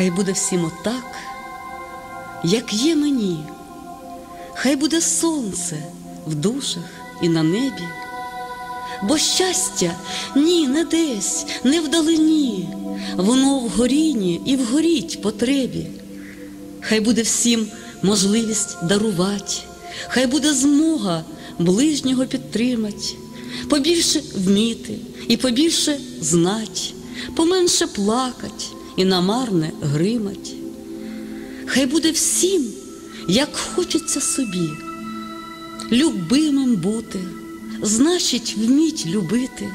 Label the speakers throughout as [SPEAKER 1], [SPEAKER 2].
[SPEAKER 1] Хай буде всім отак, як є мені, хай буде сонце в душах і на небі, бо щастя ні, не десь, не вдалині, воно в горінні і вгоріть потребі. Хай буде всім можливість дарувати, хай буде змога ближнього підтримати, побільше вміти і побільше знать, поменше плакать і намарне гримать. Хай буде всім, як хочеться собі, любимим бути, значить, вміть любити,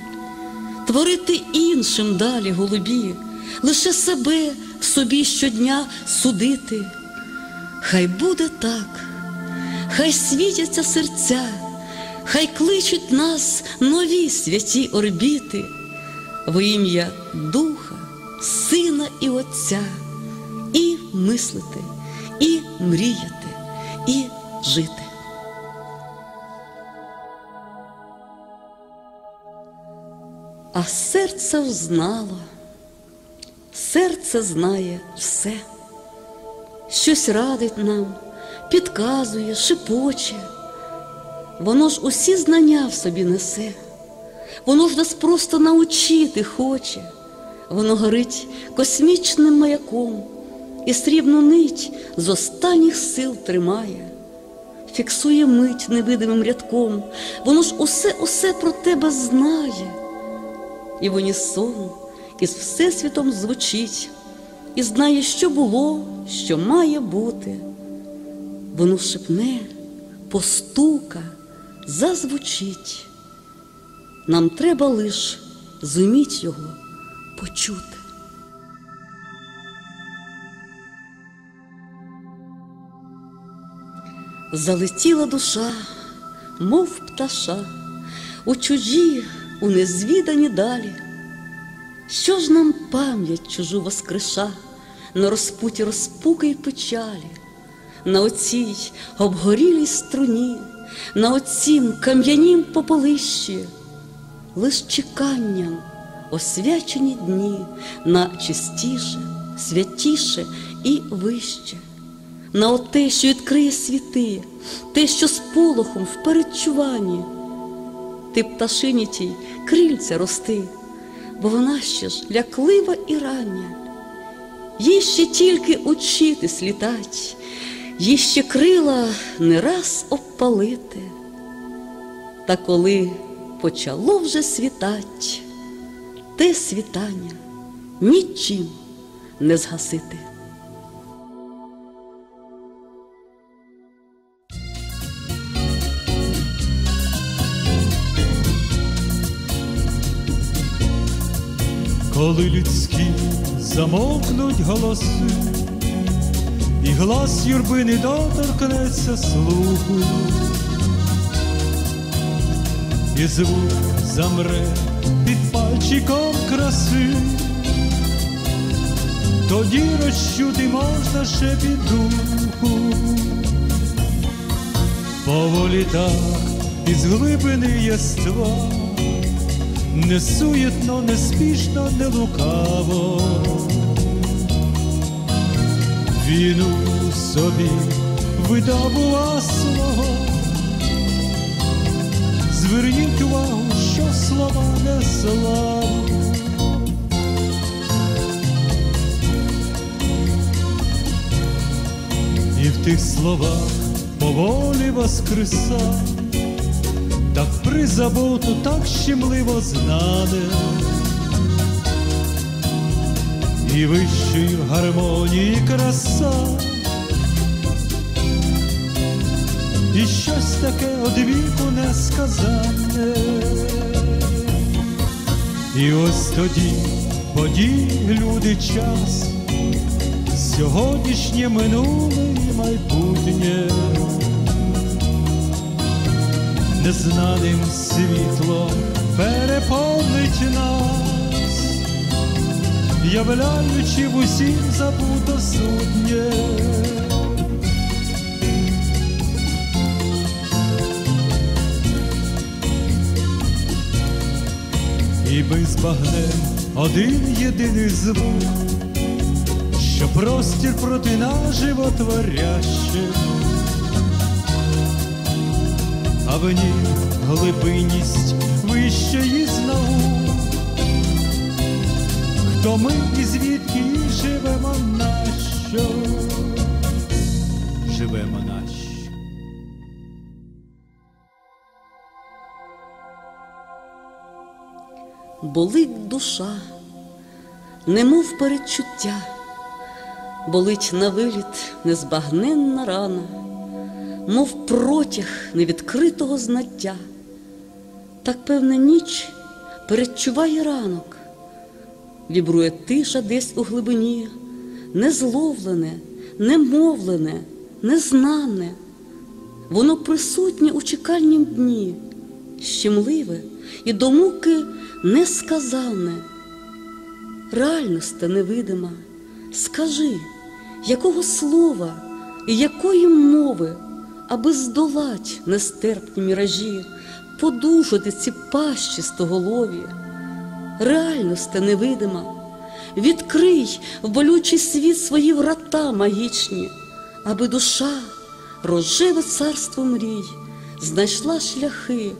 [SPEAKER 1] творити іншим далі голубі, лише себе собі щодня судити. Хай буде так, хай світяться серця, хай кличуть нас нові святі орбіти, во ім'я Духа, Сина і Отця, і мислити, і мріяти, і жити. А серце взнало, серце знає все, щось радить нам, підказує, шепоче, воно ж усі знання в собі несе, воно ж нас просто научити хоче, воно горить космічним маяком і срібну нить з останніх сил тримає, фіксує мить невидимим рядком, воно ж усе, усе про тебе знає. І в унісон із Всесвітом звучить, і знає, що було, що має бути. Воно шепне, постука, зазвучить. Нам треба лиш зуміть його почути. Залетіла душа, мов пташа, у чужі у незвідані далі. Що ж нам пам'ять чужу воскреша на розпуті розпуки й печалі, на оцій обгорілій струні, на оцім кам'янім пополищі, лиш чеканням освячені дні на чистіше, святіше і вище, на оте, що відкриє світи, те, що з полохом в передчуванні. Ти пташині тій крильця рости, бо вона ще ж ляклива і рання, їй ще тільки учитись літать, їй ще крила не раз обпалити. Та коли почало вже світать, те світання нічим не згасити.
[SPEAKER 2] коли людські замовкнуть голоси, і глас юрби не доторкнеться слуху, і звук замре під пальчиком краси, тоді розчути можна ще під духу, поволі так із глибини єства. Не суєтно, не спішно, не лукаво, віну собі видобува свого, зверніть увагу, що слова не славу. І в тих словах поволі воскреса так призабуто, так щемливо знане, і вищої гармонії краса, щось таке одвіку несказане, і ось тоді подій люди час, сьогоднішнє минуле і майбутнє незнаним світлом переповнить нас, являючи в усім забуто сутнє. І ми збагнем один єдиний звук, що простір проти наживотворяще, а в ній глибинність вищої з наук. Хто ми і звідки живемо нащо? Живемо нащо?
[SPEAKER 1] Болить душа, немов передчуття, болить на виліт незбагненна рана, мов протяг невідкритого знаття. Так певна ніч передчуває ранок, вібрує тиша десь у глибині, незловлене, немовлене, незнане. Воно присутнє у чекальнім дні, щемливе і до муки несказане. Реальність невидима, скажи, якого слова і якої мови, аби здолать нестерпні міражі, подужати ці пащі стоголові. Реальність невидима, відкрий в болючий світ свої врата магічні, аби душа, рожеве царство мрій, знайшла шляхи,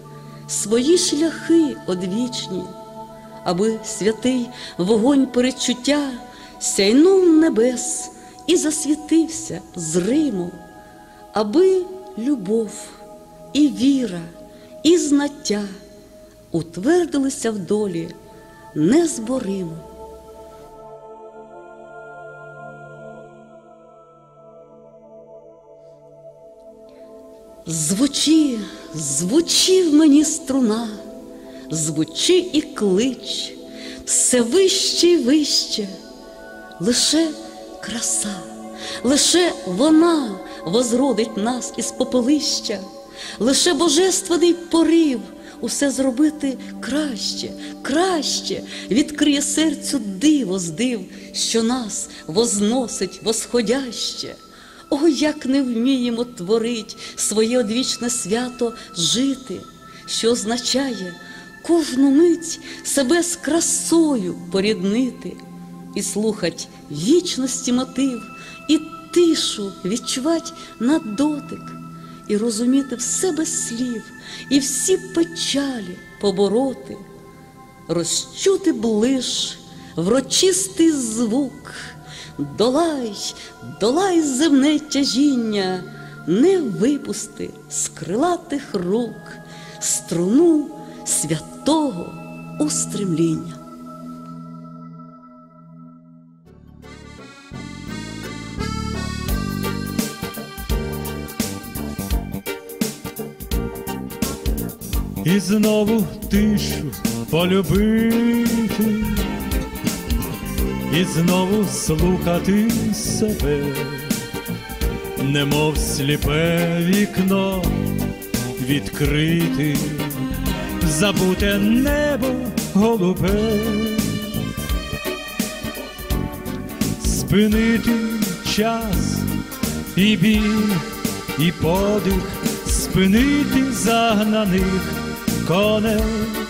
[SPEAKER 1] свої шляхи одвічні, аби святий вогонь передчуття сяйнув небес і засвітився з Риму, аби любов і віра, і знаття утвердилися в долі незборимо. Звучи, звучи в мені струна, звучи і клич, все вище й вище, лише краса, лише вона возродить нас із попелища, лише божественний порив усе зробити краще, краще відкриє серцю диво з див, що нас возносить восходяще. О, як не вміємо творить своє одвічне свято жити, що означає кожну мить себе з красою поріднити і слухать вічності мотив, і тишу відчувати на дотик, і розуміти все без слів, і всі печалі побороти, розчути ближ, врочистий звук. Долай, долай земне тяжіння, не випусти з крилатих рук струну святого устремління.
[SPEAKER 2] І знову тишу полюбити, і знову слухати себе, немов сліпе вікно відкрити, забуте небо голубе, спинити час і біль, і подих, спинити загнаних коней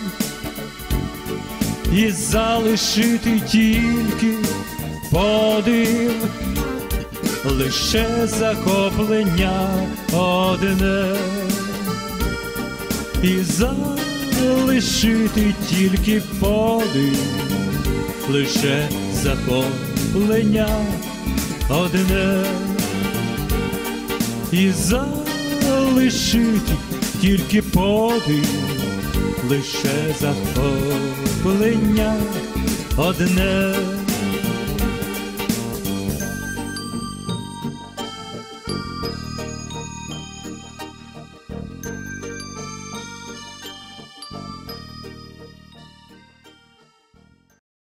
[SPEAKER 2] і залишити тільки подив, лише захоплення одне, і залишити тільки подив, лише захоплення одне, і залишити тільки подив лише захоплення одне.